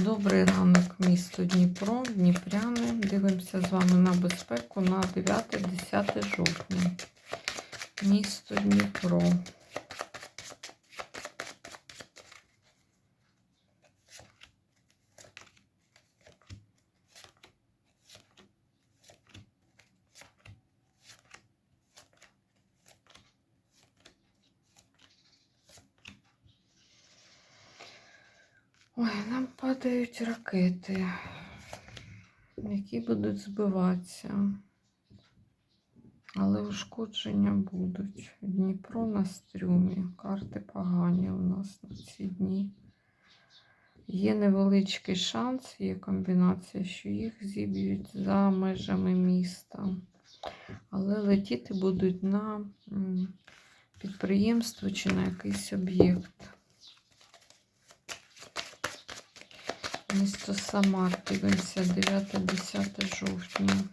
Добрий ранок, місто Дніпро, Дніпряни. Дивимося з вами на безпеку на 9-10 жовтня. Місто Дніпро. Ой, нам падають ракети, які будуть збиватися. Але ушкодження будуть. Дніпро на стрюмі. Карти погані у нас на ці дні. Є невеличкий шанс, є комбінація, що їх зіб'ють за межами міста. Але летіти будуть на підприємство чи на якийсь об'єкт. Місто Самар, дивимося, 9-10 жовтня.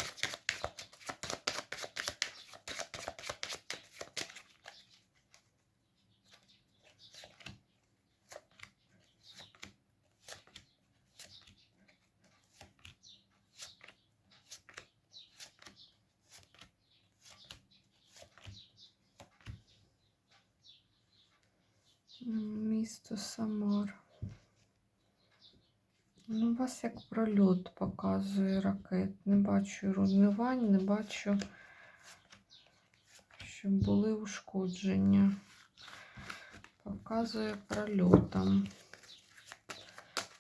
Місто Самар. Ну, у вас як прольот показує ракет. Не бачу руйнувань, не бачу, щоб були ушкодження. Показує прольотом.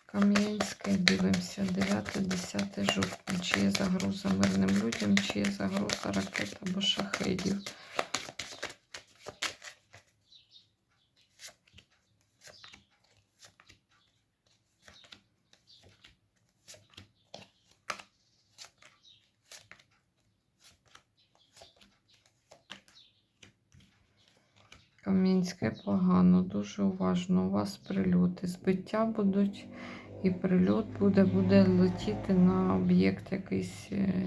Кам'янське дивимося 9-10 жовтня. Чи є загроза мирним людям, чи є загроза ракет або шахедів. Кам'янське погано, дуже уважно. У вас прильоти. Збиття будуть, і прильот буде, буде летіти на об'єкт якийсь. е,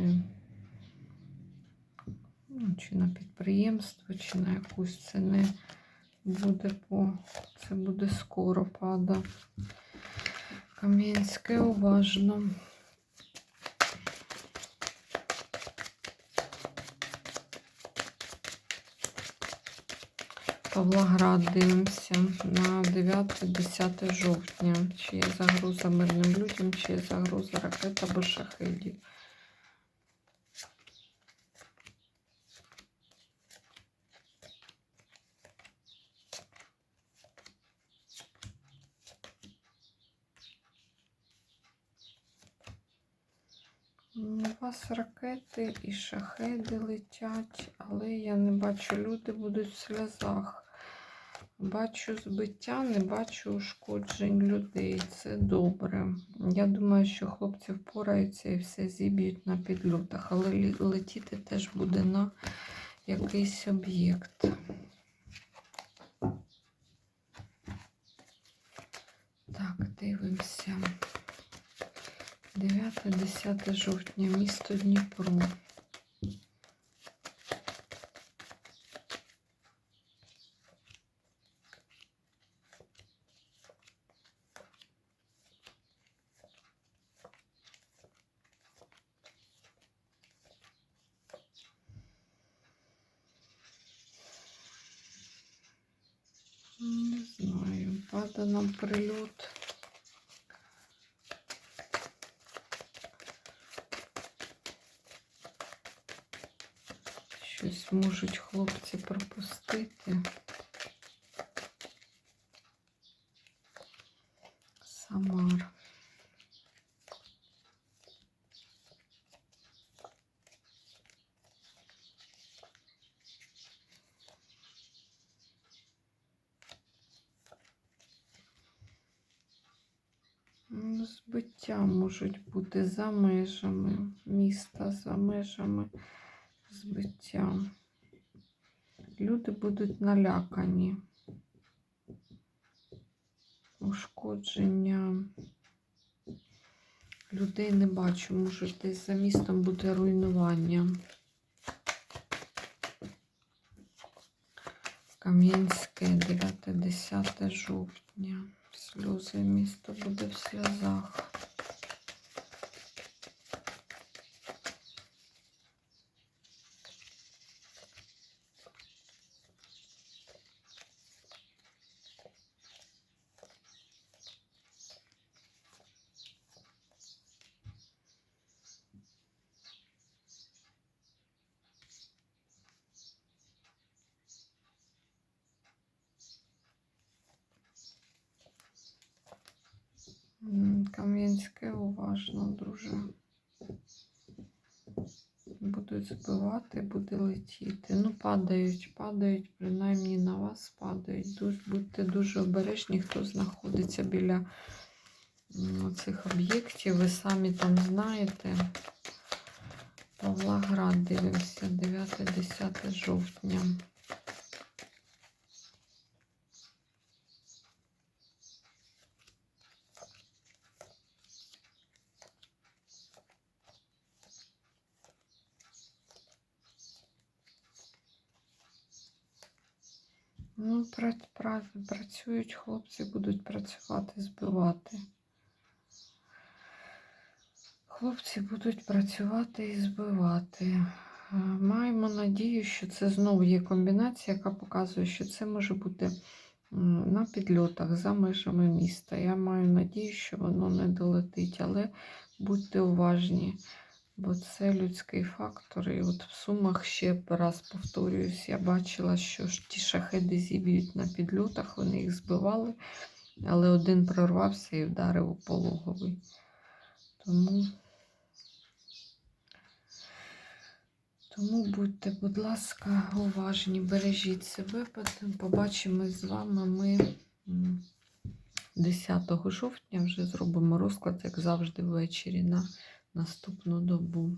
Ну, чи на підприємство, чи на якусь це не буде по. Це буде скоро пада. Кам'янське уважно. Павлоград дивимося на 9-10 жовтня. Чи є загроза мирним людям, чи є загроза ракет або шахедів. У вас ракети і шахеди летять, але я не бачу, люди будуть в сльозах. Бачу збиття, не бачу ушкоджень людей. Це добре. Я думаю, що хлопці впораються і все зіб'ють на підльотах, але летіти теж буде на якийсь об'єкт. Так, дивимося. 9-10 жовтня, місто Дніпро. Не пада нам прильот. Щось можуть хлопці пропустити. Самар. Ну, Збиття можуть бути за межами міста, за межами збиття. Люди будуть налякані. Ушкодження. Людей не бачу, може десь за містом буде руйнування. Кам'янське, 9-10 жовтня. Сльози місто буде в сльозах. Кам'янське уважно, друже. Будуть збивати, буде летіти. Ну, падають, падають, принаймні на вас падають. Дуже, будьте дуже обережні, хто знаходиться біля цих об'єктів. Ви самі там знаєте. Павлоград дивимося, 9-10 жовтня. Ну, пра- пра- працюють хлопці, будуть працювати, збивати. Хлопці будуть працювати і збивати. Е, Маємо надію, що це знову є комбінація, яка показує, що це може бути на підльотах за межами міста. Я маю надію, що воно не долетить, але будьте уважні, бо це людський фактор. І от в сумах ще раз повторююсь, я бачила, що ті шахеди зіб'ють на підльотах, вони їх збивали, але один прорвався і вдарив у пологовий. Тому Тому будьте, будь ласка, уважні, бережіть себе. Побачимось з вами ми 10 жовтня вже зробимо розклад, як завжди, ввечері на наступну добу.